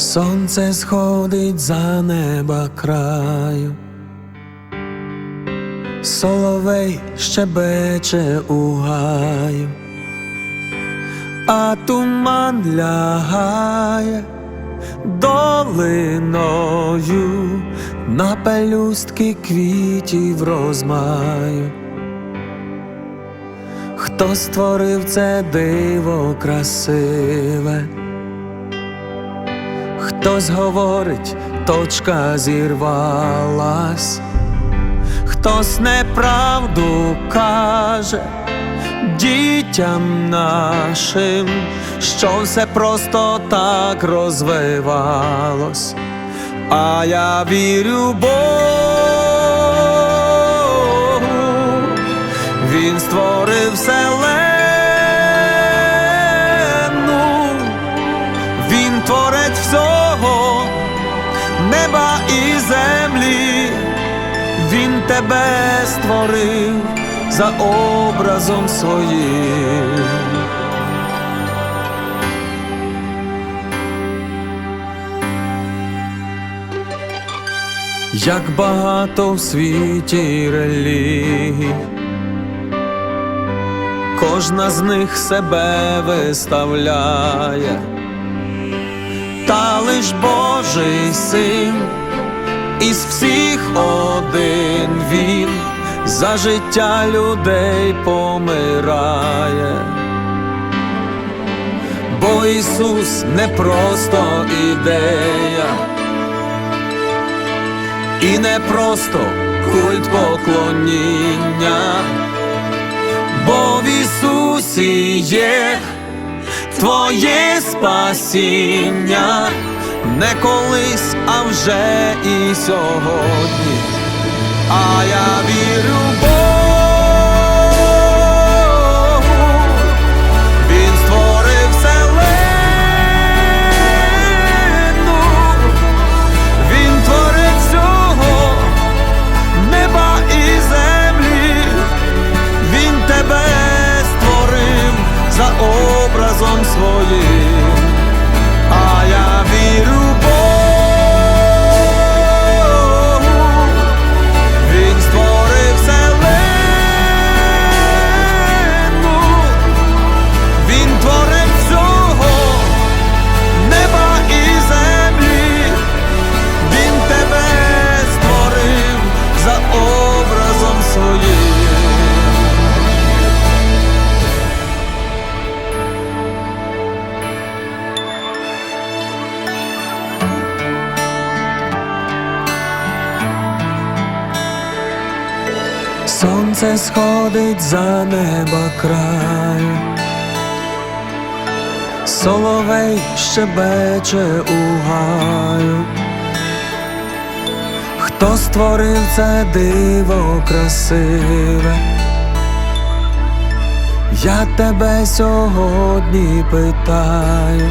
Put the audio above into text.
Сонце сходить за неба краю, соловей щебече у гаю, а туман лягає долиною на пелюстки квітів розмаю. Хто створив це диво красиве? Хтось говорить, точка зірвалась, хтось неправду каже дітям нашим, що все просто так розвивалось, а я вірю Богу, він створив вселенну, неба і землі, він тебе створив за образом своїм. Як багато в світі релігій, кожна з них себе виставляє, та лиш Божий син, із всіх один він за життя людей помирає. Бо Ісус не просто ідея, і не просто культ поклоніння, бо в Ісусі є твоє спасіння, не колись, а вже і сьогодні. А я вірю в Сонце сходить за неба краю, соловей щебече у гаю. Хто створив це диво красиве? Я тебе сьогодні питаю,